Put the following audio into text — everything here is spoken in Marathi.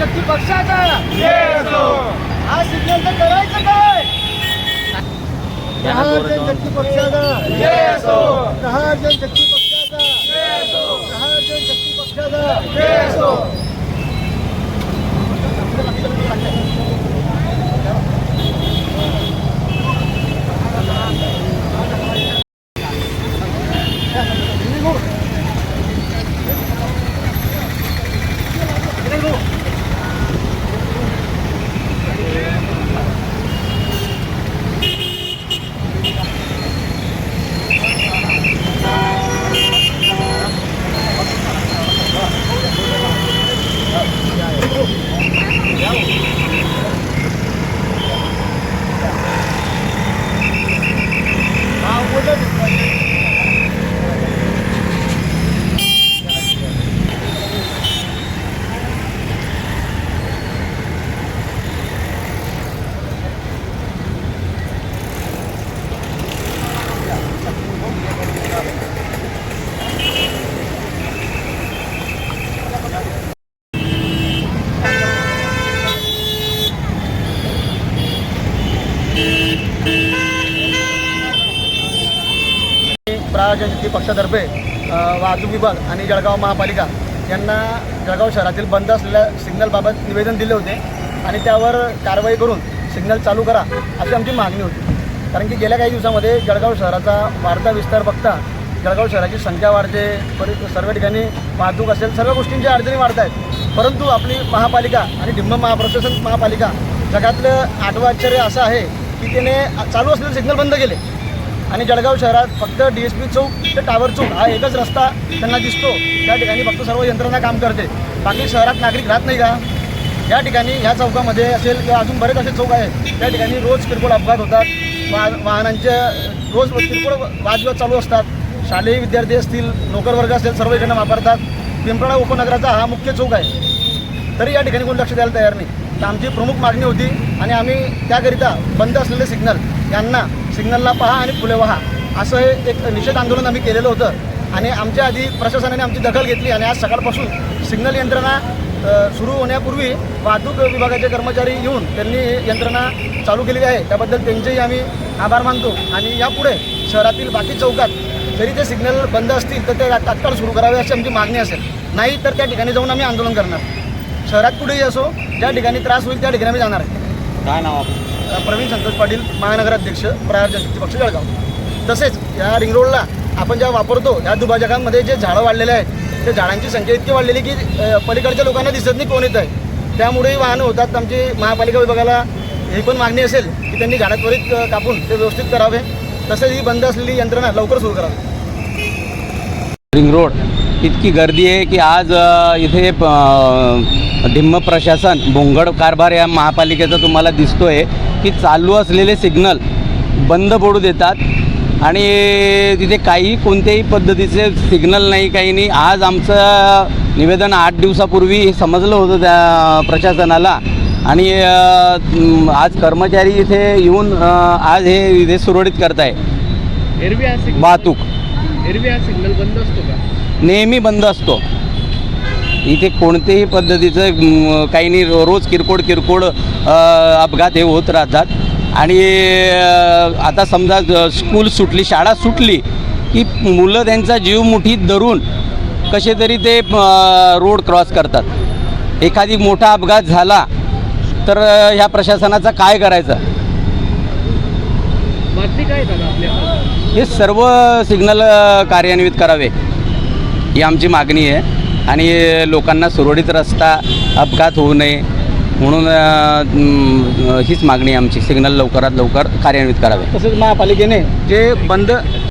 नक्की पक्षाचा. हा सिग्नल करायचं काय? जन शक्ती पक्षाचा. जन शक्ती पक्षाचा. जन शक्ती पक्षाचा. प्रहार पक्षातर्फे वाहतूक विभाग आणि जळगाव महापालिका यांना जळगाव शहरातील बंद असलेल्या सिग्नलबाबत निवेदन दिले होते आणि त्यावर कारवाई करून सिग्नल चालू करा अशी आमची मागणी होती. कारण की गेल्या काही दिवसामध्ये जळगाव शहराचा वाढता विस्तार बघता जळगाव शहराची संख्या वाढते परत सर्व ठिकाणी वाहतूक असेल सर्व गोष्टींच्या अडचणी वाढत आहेत. परंतु आपली महापालिका आणि डिंब महाप्रशासन महापालिका जगातलं आठवं आश्चर्य असं आहे की त्याने चालू असलेले सिग्नल बंद केले. आणि जळगाव शहरात फक्त डी एस पी चौक ते टावर चौक हा एकच रस्ता त्यांना दिसतो. त्या ठिकाणी फक्त सर्व यंत्रणा काम करते. बाकी शहरात नागरिक राहत नाही का? या ठिकाणी ह्या चौकामध्ये असेल किंवा अजून बरेच असे चौक आहेत त्या ठिकाणी रोज किरकोळ अपघात होतात. वा वाहनांच्या रोज किरकोळ वादविवाद चालू असतात. शालेय विद्यार्थी असतील नोकरवर्ग असेल सर्व इकडनं वापरतात. पिंपळा उपनगराचा हा मुख्य चौक आहे. तरी या ठिकाणी कोणी लक्ष द्यायला तयार नाही. तर आमची प्रमुख मागणी होती आणि आम्ही त्याकरिता बंद असलेले सिग्नल यांना सिग्नलला पहा आणि फुले वहा. असं हे एक निषेध आंदोलन आम्ही केलेलं होतं. आणि आमच्या आधी प्रशासनाने आमची दखल घेतली आणि आज सकाळपासून सिग्नल यंत्रणा सुरू होण्यापूर्वी वाहतूक विभागाचे कर्मचारी येऊन त्यांनी यंत्रणा चालू केलेली आहे. त्याबद्दल त्यांचेही आम्ही आभार मानतो. आणि यापुढे शहरातील बाकी चौकात जरी ते सिग्नल बंद असतील तर ते तात्काळ सुरू करावे अशी आमची मागणी असेल. नाही तर त्या ठिकाणी जाऊन आम्ही आंदोलन करणार. शहरात कुठेही असो ज्या ठिकाणी त्रास होईल त्या ठिकाणी आम्ही जाणार आहे. काय नाव आपलं? प्रवीण संतोष पाटील महानगराध्यक्ष प्रहार जनशक्ती पक्ष जळगाव. तसेच या रिंग रोडला आपण जेव्हा वापरतो या दुभाजकांमध्ये जे झाडं वाढलेले आहेत त्या झाडांची संख्या इतकी वाढलेली की पलीकडच्या लोकांना दिसत नाही कोण येत आहे त्यामुळेही वाहनं होतात. आमची महापालिका विभागाला ही पण मागणी असेल की त्यांनी झाडं त्वरित कापून ते व्यवस्थित करावे. तसेच ही बंद असलेली यंत्रणा लवकर सुरू करावी. रिंग रोड इतकी गर्दी आहे की आज इथे ढिम्म प्रशासन भोंगड कारभार या महापालिकेचा तुम्हाला दिसतोय की चालू असलेले सिग्नल बंद पडू देतात. आणि तिथे काही कोणत्याही पद्धतीचे सिग्नल नाही काही नाही. आज आमचं निवेदन आठ दिवसापूर्वी समजलं होतं त्या प्रशासनाला. आणि आज कर्मचारी इथे येऊन आज हे इथे सुरळीत करताय. एरवी हा सिग्नल वाहतूक. एरवी हा सिग्नल बंद असतो का? नेहमी बंद असतो. इथे कोणत्याही पद्धतीचं काही नाही रोज किरकोळ किरकोळ अपघात हे होत राहतात. आणि आता समजा स्कूल सुटली शाळा सुटली की मुलं त्यांचा जीव मुठीत धरून कसे तरी ते रोड क्रॉस करतात. एखादी मोठा अपघात झाला तर ह्या प्रशासनाचा काय करायचं? हे सर्व सिग्नल कार्यान्वित करावे. ही आमची मागणी आहे. आणि लोकांना सुरळीत रस्ता अपघात होऊ नये म्हणून हीच मागणी आमची. सिग्नल लवकरात लवकर कार्यान्वित करावे. तसेच महापालिकेने जे बंद